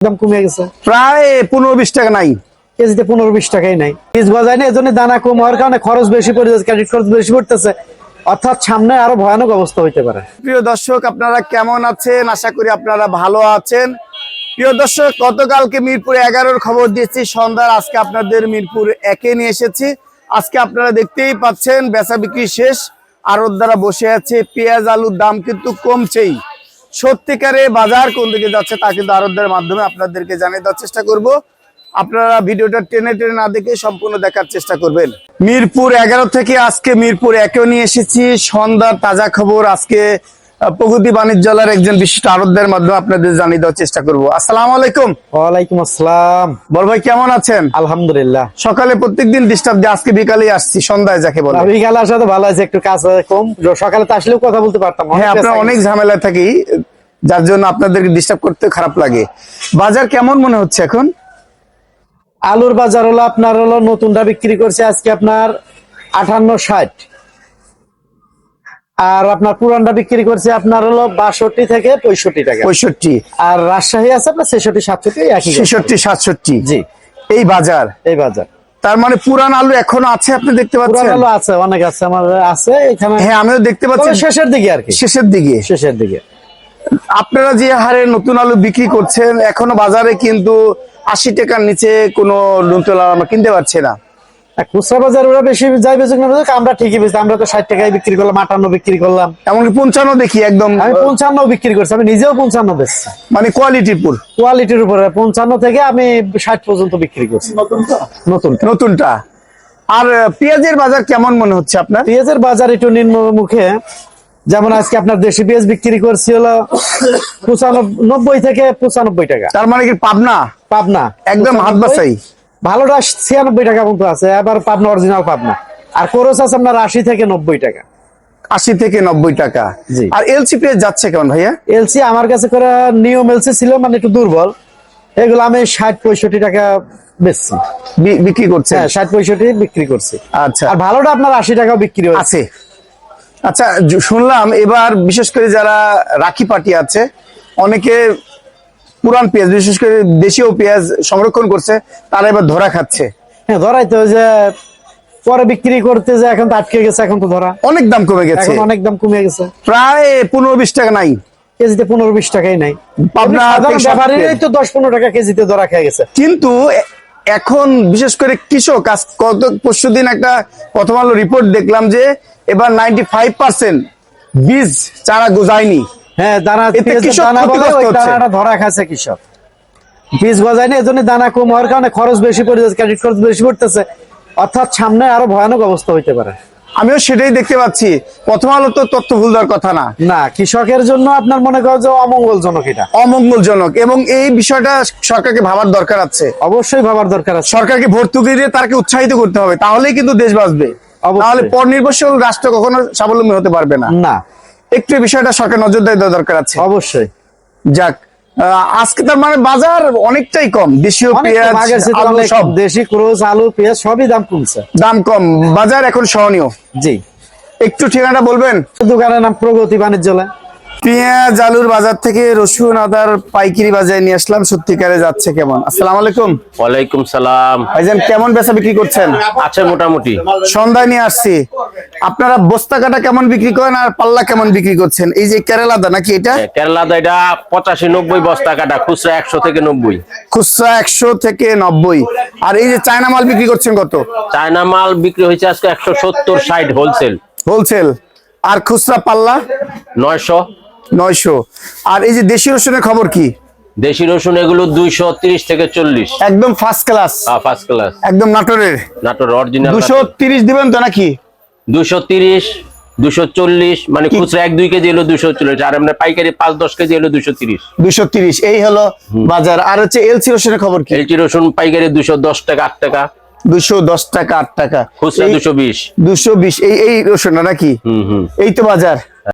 দাম কমে গেছে। প্রায় পনেরো বিশ টাকা নাই। কেজিতে পনেরো বিশ টাকাই নাই। বীজ গজায় না এজন্য দানা কম হওয়ার কারণে খরচ বেশি পড়ে যাচ্ছে ক্রেডিট খরচ বেশি পড়তেছে। অর্থাৎ সামনে আরও ভয়ানক অবস্থা হইতে পারে। প্রিয় দর্শক আপনারা কেমন আছেন? আশা করি আপনারা ভালো আছেন। প্রিয় দর্শক গতকালকে মিরপুর এগারোর খবর দিয়েছি। সন্ধ্যার আজকে আপনাদের মিরপুর একে নিয়ে এসেছি। আজকে আপনারা দেখতেই পাচ্ছেন বেচা বিক্রি শেষ। আড়ত দ্বারা বসে আছে পেঁয়াজ আলুর দাম কিন্তু কমছেই। সত্যিকারে বাজার কোন দিকে যাচ্ছে তা কিন্তু আরবদের মাধ্যমে আপনাদেরকে জানিয়ে দেওয়ার চেষ্টা করব। আপনারা ভিডিওটা টেনে টেনে না দেখে সম্পূর্ণ দেখার চেষ্টা করবেন। মিরপুর এগারো থেকে আজকে মিরপুর একেও নিয়ে এসেছি। সন্ধ্যার তাজা খবর আজকে প্রগতি বাণিজ্যালয়ের একজন বিশিষ্ট আরবদের মাধ্যমে আপনাদের জানিয়ে দেওয়ার চেষ্টা করব। আসসালামু আলাইকুম। ওয়ালাইকুম আসসালাম। বড় ভাই কেমন আছেন? আলহামদুলিল্লাহ। সকালে প্রত্যেকদিন ডিস্টার্ব দিয়ে আজকে বিকালে আসছি সন্ধ্যায় যাকে বলে। আমি গেলে আসলে ভালো আছে একটু কাজ কম। সকালে তো আসলেও কথা বলতে পারতাম হ্যাঁ আপনার অনেক ঝামেলা থাকি যার জন্য আপনাদেরকে ডিস্টার্ব করতে খারাপ লাগে। বাজার কেমন মনে হচ্ছে এখন? আলুর বাজার হলো আপনার হলো নতুনটা বিক্রি করছে আজকে আপনার আঠান্ন ষাট। আর আপনার পুরানটা বিক্রি করছে আপনার হলো বাষট্টি থেকে পঁয়ষট্টি টাকা। পঁয়ষট্টি। আর রাজশাহী আছে আপনার ছেষট্টি সাতষট্টি একই ছেষট্টি সাতষট্টি। জি। এই বাজার? এই বাজার। তার মানে পুরান আলু এখনও আছে আপনি দেখতে পাচ্ছেন? আলু আছে অনেক আছে আমার আছে এখানে। হ্যাঁ আমিও দেখতে পাচ্ছি শেষের দিকে আর কি। শেষের দিকে। শেষের দিকে। আপনারা যে হারে নতুন আলু বিক্রি করছেন এখনও বাজারে কিন্তু আশি টাকার নিচে কোনো নতুন আলু আমরা কিনতে পারছি না। খুচরা বাজার ওরা বেশি যাই না বেচুক, আমরা ঠিকই আমরা তো ষাট টাকায় বিক্রি করলাম আটান্ন বিক্রি করলাম। এমনকি পঞ্চান্ন দেখি একদম আমি পঞ্চান্ন বিক্রি করছি আমি নিজেও পঞ্চান্ন বেচছি। মানে কোয়ালিটির পুর কোয়ালিটির উপরে পঞ্চান্ন থেকে আমি ষাট পর্যন্ত বিক্রি করছি। নতুন নতুনটা। আর পেঁয়াজের বাজার কেমন মনে হচ্ছে আপনার? পেঁয়াজের বাজার একটু নিম্ন মুখে। যেমন আজকে আপনার দেশি পেঁয়াজ বিক্রি করছি হলো পঁচানব্বই থেকে পঁচানব্বই টাকা। তার মানে কি পাবনা? পাবনা। একদম হাত বাসাই। ভালোটা ছিয়ানব্বই টাকা মতো আছে এবার পাবনা অরিজিনাল পাবনা। আর কোরস আছে আপনার আশি থেকে নব্বই টাকা। আশি থেকে নব্বই টাকা। আর এলসি পেঁয়াজ যাচ্ছে কেমন ভাইয়া? এলসি আমার কাছে করে নিয়ম এলসি ছিল মানে একটু দুর্বল। এগুলো আমি ষাট পঁয়ষট্টি টাকা বেচছি। বিক্রি করছে হ্যাঁ ষাট পঁয়ষট্টি বিক্রি করছি। আচ্ছা। আর ভালোটা আপনার আশি টাকাও বিক্রি আছে। আচ্ছা শুনলাম এবার বিশেষ করে যারা রাখি পার্টি আছে অনেকে পুরান পেঁয়াজ বিশেষ করে দেশীয় পেঁয়াজ সংরক্ষণ করছে তারা এবার ধরা খাচ্ছে। হ্যাঁ ধরাই তো যে পরে বিক্রি করতে যে এখন তো আটকে গেছে এখন তো ধরা। অনেক দাম কমে গেছে। অনেক দাম কমে গেছে। প্রায় পনেরো বিশ টাকা নাই। কেজিতে পনেরো বিশ টাকাই নাই। পাবনা ব্যাপারীরাই তো দশ পনেরো টাকা কেজিতে ধরা খেয়ে গেছে। কিন্তু এখন বিশেষ করে কৃষক আজ কত পরশু দিন একটা প্রথম আলো রিপোর্ট দেখলাম যে এবার নাইনটি ফাইভ পার্সেন্ট বীজ চারা গোজায়নি। হ্যাঁ দানা এতে পেঁয়াজের কৃষক দানা বলে ওই দানাটা ধরা খাচ্ছে কৃষক। বীজ গজায় না এজন্য দানা কম হওয়ার কারণে খরচ বেশি পড়ে যাচ্ছে ক্রেডিট খরচ বেশি পড়তেছে। অর্থাৎ সামনে আরও ভয়ানক অবস্থা হইতে পারে। আমিও সেটাই দেখতে পাচ্ছি। প্রথম আলো তো তথ্য ভুল দেওয়ার কথা না। না কৃষকের জন্য আপনার মনে করো যে অমঙ্গলজনক এটা। অমঙ্গলজনক এবং এই বিষয়টা সরকারকে ভাবার দরকার আছে। অবশ্যই ভাবার দরকার আছে। সরকারকে ভর্তুকি দিয়ে তাকে উৎসাহিত করতে হবে তাহলেই কিন্তু দেশ বাঁচবে। তাহলে পর নির্ভরশীল রাষ্ট্র কখনো স্বাবলম্বী হতে পারবে না। না। একটু বিষয়টা সরকার নজরদারি দেওয়া দরকার আছে। অবশ্যই। যাক আহ, আজকে তার মানে বাজার অনেকটাই কম দেশীয় পেঁয়াজ আলু সব। দেশি ক্রোজ আলু পেঁয়াজ সবই দাম কমছে। দাম কম বাজার এখন সহনীয়। জি। একটু ঠিকানাটা বলবেন? দোকানের নাম প্রগতি বাণিজ্যালয়। পেঁয়াজ আলুর বাজার থেকে রসুন আদার পাইকারি বাজারে নিয়ে আসলাম। সত্যিকারে যাচ্ছে কেমন? আসসালামু আলাইকুম। ওয়ালাইকুম সালাম। ভাইজান কেমন বেচা বিক্রি করছেন? আছে মোটামুটি। সন্ধ্যায় নিয়ে আসছি। আপনারা বস্তা কাটা কেমন বিক্রি করেন আর পাল্লা কেমন বিক্রি করছেন? এই যে কেরালাদা নাকি এটা? কেরালা এটা পঁচাশি নব্বই বস্তা কাটা খুচরা একশো থেকে নব্বই। খুচরা একশো থেকে নব্বই। আর এই যে চায়না মাল বিক্রি করছেন কত? চায়না মাল বিক্রি হয়েছে আজকে একশো সত্তর ষাট হোলসেল হোলসেল আর খুচরা পাল্লা? নয়শো। নয়শো। আর এই যে দেশি রসুনের খবর কি? দেশি রসুন এগুলো দুইশো তিরিশ থেকে চল্লিশ। একদম ফার্স্ট ক্লাস ফার্স্ট ক্লাস একদম নাটোরের। নাটোর অরিজিনাল দুশো তিরিশ দিবেন তো নাকি? দুশো তিরিশ দুশো চল্লিশ মানে খুচরা এক দুই কেজি এলো দুশো চল্লিশ আর এমনি পাইকারি পাঁচ দশ কেজি এলো দুশো তিরিশ। দুশো তিরিশ এই হলো বাজার। আর হচ্ছে এলসি রসুনের খবর কি? এলচি রসুন পাইকারি দুশো দশ টাকা আট টাকা। দুশো দশ টাকা আট টাকা। খুচরা দুশো বিশ। দুশো বিশ এই এই রসুন নাকি? হম হম। এই তো বাজার।